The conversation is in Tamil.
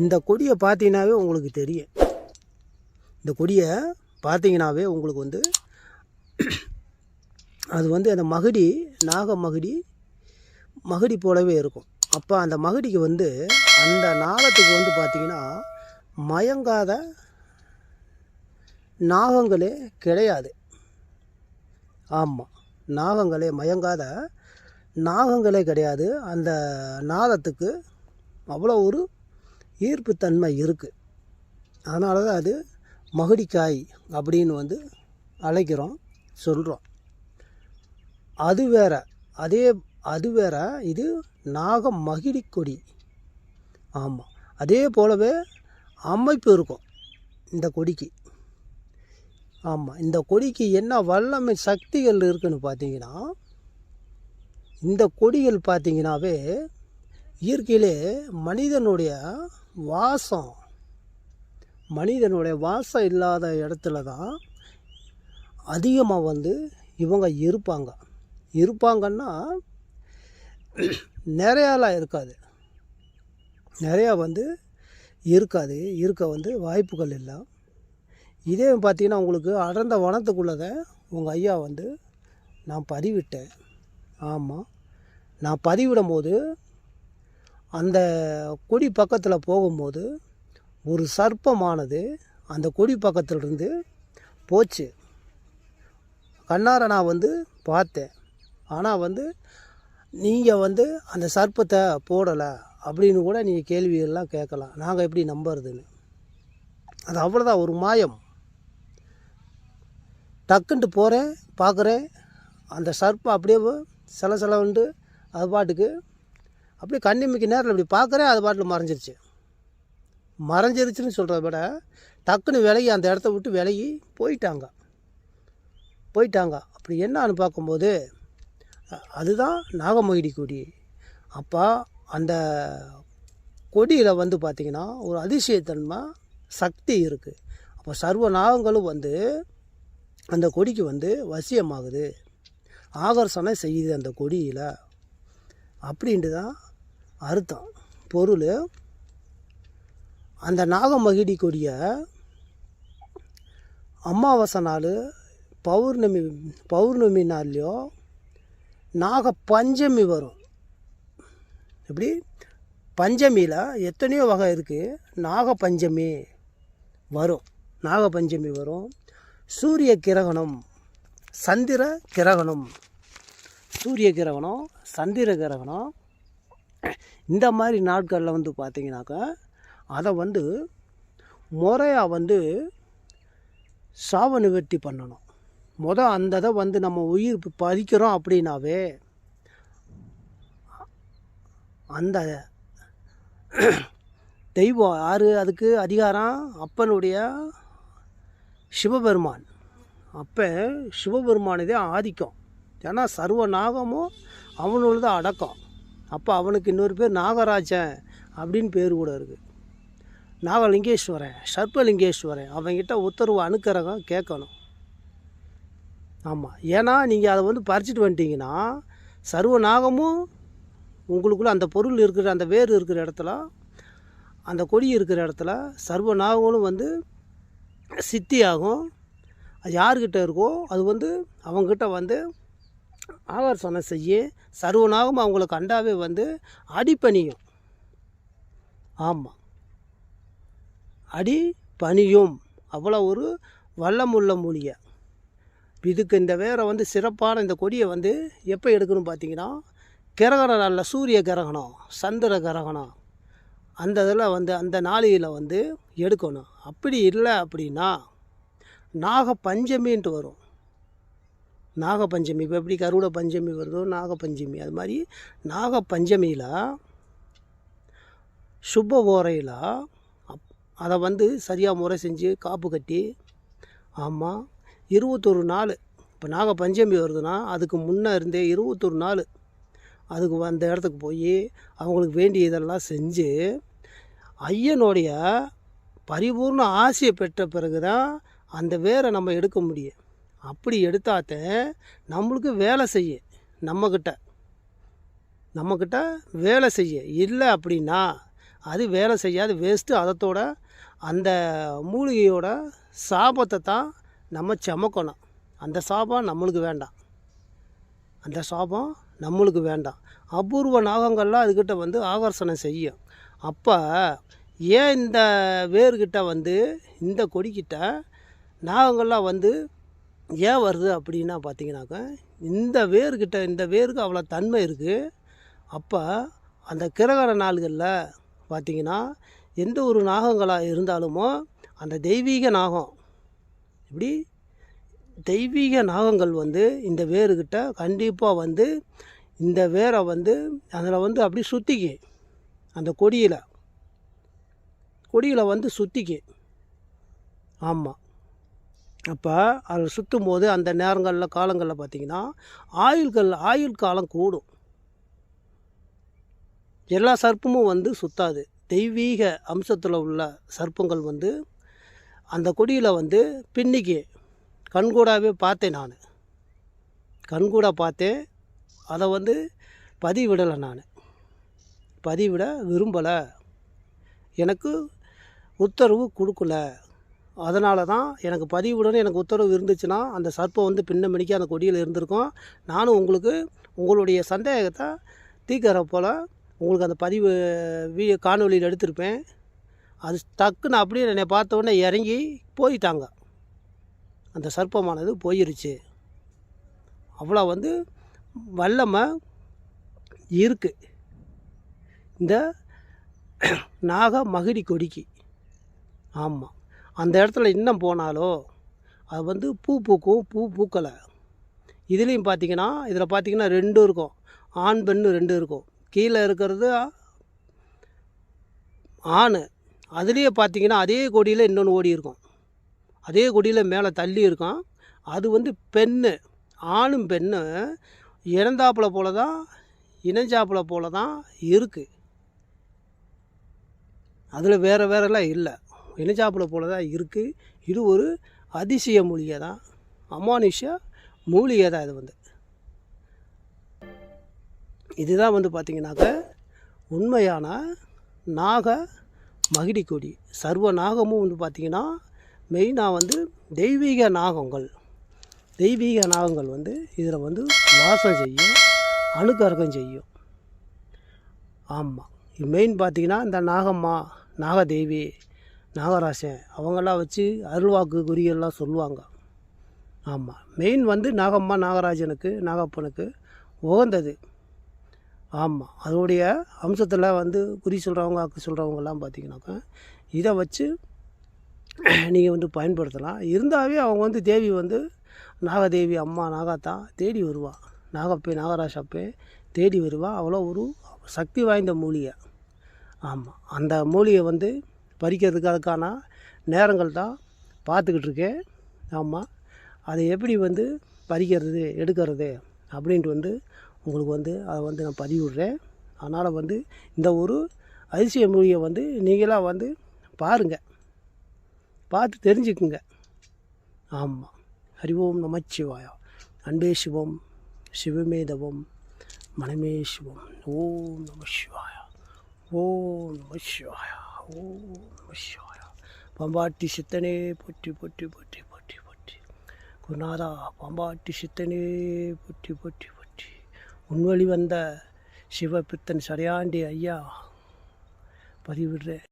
இந்த கொடியை பார்த்தீங்கன்னாவே உங்களுக்கு தெரியும். இந்த கொடியை பார்த்தீங்கன்னாவே உங்களுக்கு வந்து அது வந்து அந்த மகுடி நாக மகுடி மகுடி போலவே இருக்கும். அப்போ அந்த மகுடிக்கு வந்து அந்த நாகத்துக்கு வந்து பார்த்திங்கன்னா மயங்காத நாகங்களே கிடையாது. ஆமாம் நாகங்களே மயங்காத நாகங்களே கிடையாது. அந்த நாகத்துக்கு அவ்வளோ ஒரு ஈர்ப்புத்தன்மை இருக்குது அதனால தான் அது மகுடிக்காய் அப்படின்னு வந்து அழைக்கிறோம் சொல்கிறோம் அது வேற அதே அது வேற இது நாக மகிடி கொடி ஆமாம் அதே போலவே அமைப்பு இருக்கும் இந்த கொடிக்கு. ஆமாம் இந்த கொடிக்கு என்ன வல்லமை சக்திகள் இருக்குதுன்னு பார்த்தீங்கன்னா இந்த கொடிகள் பார்த்தீங்கன்னாவே இயற்கையிலே மனிதனுடைய வாசம் மனிதனுடைய வாசம் இல்லாத இடத்துல தான் அதிகமாக வந்து இவங்க இருப்பாங்க. இருப்பாங்கன்னா நிறையாலாம் இருக்காது. நிறையா வந்து இருக்காது. இருக்க வந்து வாய்ப்புகள் இல்லை. இதே பார்த்தீங்கன்னா உங்களுக்கு அடர்ந்த வனத்துக்குள்ளதை உங்கள் ஐயா வந்து நான் பதிவிட்டேன். ஆமாம் நான் பதிவிடும் போது அந்த கொடி பக்கத்தில் போகும்போது ஒரு சர்ப்பமானது அந்த கொடி பக்கத்திலிருந்து போச்சு. கண்ணார நான் வந்து பார்த்தேன். ஆனால் வந்து நீங்கள் வந்து அந்த சர்ப்பத்தை போடலை அப்படின்னு கூட நீங்கள் கேள்விகள்லாம் கேட்கலாம். நாங்கள் எப்படி நம்புறதுன்னு. அது அவ்வளோதான் ஒரு மாயம். டக்குன்ட்டு போகிறேன் பார்க்குறேன் அந்த சர்ப்பம் அப்படியே சில சிலவுண்டு அது பாட்டுக்கு அப்படியே கண்ணிமிக்க நேரில் இப்படி பார்க்குறேன் அது பாட்டில் மறைஞ்சிருச்சு. மறைஞ்சிருச்சுன்னு சொல்கிறத விட டக்குன்னு விலகி அந்த இடத்த விட்டு விலகி போயிட்டாங்க. போயிட்டாங்க. அப்படி என்னன்னு பார்க்கும்போது அதுதான் நாகமகிடி கொடி. அப்போ அந்த கொடியில் வந்து பார்த்திங்கன்னா ஒரு அதிசயத்தன்மை சக்தி இருக்குது அப்போ சர்வ நாகங்களும் வந்து அந்த கொடிக்கு வந்து வசியமாகுது. ஆகர்ஷணம் செய்யுது அந்த கொடியில். அப்படின்ட்டு தான் அர்த்தம். பொருள் அந்த நாகமகிடி கொடியை அமாவாசை நாள் பௌர்ணமி பௌர்ணமி நாள்லையோ நாக பஞ்சமி வரும். எப்படி? பஞ்சமியில் எத்தனையோ வகை இருக்குது நாக பஞ்சமி வரும். நாக பஞ்சமி வரும். சூரிய கிரகணம் சந்திர கிரகணம். சூரிய கிரகணம் சந்திர கிரகணம். இந்த மாதிரி நாட்களில் வந்து பார்த்தீங்கன்னாக்கா அதை வந்து முறையாக வந்து சாவ நிவர்த்தி பண்ணணும். முத அந்த இதை வந்து நம்ம உயிர் பதிக்கிறோம் அப்படின்னாவே அந்த தெய்வம் யார்? அதுக்கு அதிகாரம் அப்பனுடைய சிவபெருமான். அப்போ சிவபெருமானதே ஆதிக்கம். ஏன்னா சர்வ நாகமும் அவனோட தான் அடக்கம். அப்போ அவனுக்கு இன்னொரு பேர் நாகராஜன் அப்படின்னு பேர் கூட இருக்குது நாகலிங்கேஸ்வரன் சர்ப்பலிங்கேஸ்வரன் அவங்கிட்ட உத்தரவு அணுக்கரகம் கேட்கணும். ஆமாம் ஏன்னா நீங்கள் அதை வந்து பறிச்சிட்டு வந்துட்டீங்கன்னா சர்வநாகமும் உங்களுக்குள்ளே அந்த பொருள் இருக்கிற அந்த வேர் இருக்கிற இடத்துல அந்த கொடி இருக்கிற இடத்துல சர்வநாகங்களும் வந்து சித்தியாகும். அது யார்கிட்ட இருக்கோ அது வந்து அவங்கக்கிட்ட வந்து ஆகர்ஷணம் செய்ய சர்வநாகம் அவங்கள கண்டாவே வந்து அடிப்பணியும். ஆமாம் அடி பணியும் அவ்வளோ ஒரு வல்லமுள்ள மொழியை இதுக்கு இந்த வேற வந்து சிறப்பான இந்த கொடியை வந்து எப்போ எடுக்கணும் பார்த்தீங்கன்னா கிரகணம் நாளில் சூரிய கிரகணம் சந்திர கிரகணம். அந்த இதில் வந்து அந்த நாளிகையில் வந்து எடுக்கணும். அப்படி இல்லை அப்படின்னா நாக பஞ்சமின்ட்டு வரும். நாகப்பஞ்சமி. இப்போ எப்படி கருட பஞ்சமி வருதோ நாகப்பஞ்சமி. அது மாதிரி நாகப்பஞ்சமியில் சுப ஓரையில் அப் அதை வந்து சரியாக முறை செஞ்சு காப்பு கட்டி ஆமாம் இருபத்தொரு நாள் இப்போ நாகப்பஞ்சமி வருதுன்னா அதுக்கு முன்னே இருந்தே இருபத்தொரு நாள் அதுக்கு அந்த இடத்துக்கு போய் அவங்களுக்கு வேண்டிய இதெல்லாம் செஞ்சு ஐயனுடைய பரிபூர்ண ஆசையை பெற்ற பிறகு தான் அந்த வேரை நம்ம எடுக்க முடியும். அப்படி எடுத்தாத்த நம்மளுக்கு வேலை செய்ய நம்மக்கிட்ட நம்மக்கிட்ட வேலை செய்ய. இல்லை அப்படின்னா அது வேலை செய்யாது. வேஸ்ட்டு அதத்தோட அந்த மூலிகையோட சாபத்தை தான் நம்ம சமக்கணும். அந்த சாபம் நம்மளுக்கு வேண்டாம். அந்த சாபம் நம்மளுக்கு வேண்டாம். அபூர்வ நாகங்கள்லாம் அதுக்கிட்ட வந்து ஆகர்ஷணம் செய்யும். அப்போ ஏன் இந்த வேர்கிட்ட வந்து இந்த கொடிக்கிட்ட நாகங்கள்லாம் வந்து ஏன் வருது அப்படின்னா பார்த்தீங்கன்னாக்க இந்த வேர்கிட்ட இந்த வேருக்கு அவ்வளோ தன்மை இருக்குது அப்போ அந்த கிரகர நாள்களில் பார்த்தீங்கன்னா எந்த ஒரு நாகங்களாக இருந்தாலுமோ அந்த தெய்வீக நாகம் இப்படி தெய்வீக நாகங்கள் வந்து இந்த வேர்கிட்ட கண்டிப்பாக வந்து இந்த வேரை வந்து அதில் வந்து அப்படி சுற்றிக்கு அந்த கொடியில். கொடியில் வந்து சுற்றிக்கு ஆமாம் அப்போ அதில் சுற்றும் போது அந்த நேரங்களில் காலங்களில் பார்த்திங்கன்னா ஆயுள்கள் ஆயுள் காலம் கூடும். எல்லா சர்ப்பமும் வந்து சுத்தாது. தெய்வீக அம்சத்தில் உள்ள சர்ப்பங்கள் வந்து அந்த கொடியில் வந்து பின்னிக்கு கண்கூடாவே பார்த்தேன் நான். கண்கூட பார்த்தேன். அதை வந்து பதிவிடலை நான். பதிவிட விரும்பலை. எனக்கு உத்தரவு கொடுக்கல. அதனால தான் எனக்கு பதிவுடன் எனக்கு உத்தரவு இருந்துச்சுன்னா அந்த சர்ப்பம் வந்து பின்ன மணிக்கு அந்த கொடியில் இருந்திருக்கும். நானும் உங்களுக்கு உங்களுடைய சந்தேகத்தை தீக்கிற போல் உங்களுக்கு அந்த பதிவு வீ காணொலியில் எடுத்திருப்பேன். அது டக்குன்னு அப்படியே என்னை பார்த்த உடனே இறங்கி போயிட்டாங்க. அந்த சர்ப்பமானது போயிருச்சு. அவ்வளோ வந்து வல்லமை இருக்குது இந்த நாக மகிடி கொடிக்கு. ஆமாம் அந்த இடத்துல இன்னும் போனாலோ அது வந்து பூ பூக்கும் பூ பூக்கலை. இதுலேயும் பார்த்தீங்கன்னா இதில் பார்த்தீங்கன்னா ரெண்டும் இருக்கும். ஆண் பெண்ணு ரெண்டு இருக்கும். கீழே இருக்கிறது ஆண். அதுலேயே பார்த்தீங்கன்னா அதே கொடியில் இன்னொன்று ஓடி இருக்கும். அதே கொடியில் மேலே தள்ளி இருக்கும் அது வந்து பெண்ணு. ஆணும் பெண்ணு இறந்தாப்புல போல தான் இணைஞ்சாப்புல போல தான் இருக்குது அதில் வேறு வேறெல்லாம் இல்லை. இணைஞ்சாப்புல போல தான் இருக்குது இது ஒரு அதிசய மூலிகை தான் அமானுஷ மூலிகை தான் இது வந்து. இதுதான் வந்து பார்த்திங்கனாக்க உண்மையான நாக மகிடி கொடி சர்வ நாகமும் வந்து பார்த்திங்கன்னா மெயினாக வந்து தெய்வீக நாகங்கள். தெய்வீக நாகங்கள் வந்து இதில் வந்து வாசம் செய்யும் அணுக்கர்க்கம் செய்யும். ஆமாம் மெயின் பார்த்திங்கன்னா இந்த நாகம்மா நாகதேவி நாகராசன் அவங்கெல்லாம் வச்சு அருள்வாக்கு குறியெல்லாம் சொல்லுவாங்க. ஆமாம் மெயின் வந்து நாகம்மா நாகராஜனுக்கு நாகப்பனுக்கு உகந்தது. ஆமாம் அதோடைய அம்சத்தில் வந்து குறி சொல்கிறவங்க அக்கு சொல்கிறவங்கெல்லாம் பார்த்தீங்கன்னாக்கா இதை வச்சு நீங்கள் வந்து பயன்படுத்தலாம். இருந்தாவே அவங்க வந்து தேவி வந்து நாகதேவி அம்மா நாகாத்தான் தேடி வருவா. நாகப்பே நாகராஜப்பே தேடி வருவா. அவ்வளோ ஒரு சக்தி வாய்ந்த மூலிகை. ஆமாம் அந்த மூலிகை வந்து பறிக்கிறதுக்கு அதுக்கான நேரங்கள் தான் பார்த்துக்கிட்டு இருக்கேன் ஆமாம் அதை எப்படி வந்து பறிக்கிறது எடுக்கிறது அப்படின்ட்டு வந்து உங்களுக்கு வந்து அதை வந்து நான் பதிவிடுறேன். அதனால் வந்து இந்த ஒரு அதிசய மொழியை வந்து நீங்களாக வந்து பாருங்கள் பார்த்து தெரிஞ்சுக்குங்க. ஆமாம் ஹரி ஓம் நமச்சிவாயா. அன்பே சிவம் சிவமே தவம் மனமே சிவம். ஓம் நம சிவாயா. ஓம் நம சிவாயா. பம்பாட்டி சித்தனே பொட்டி பொட்டி பொட்டி பொட்டி பொட்டி குருநாதா பம்பாட்டி சித்தனே பொட்டி பொட்டி பொட்டி உன்வழி வந்த சிவபித்தன் சரியாண்டி ஐயா பதிவிடுறேன்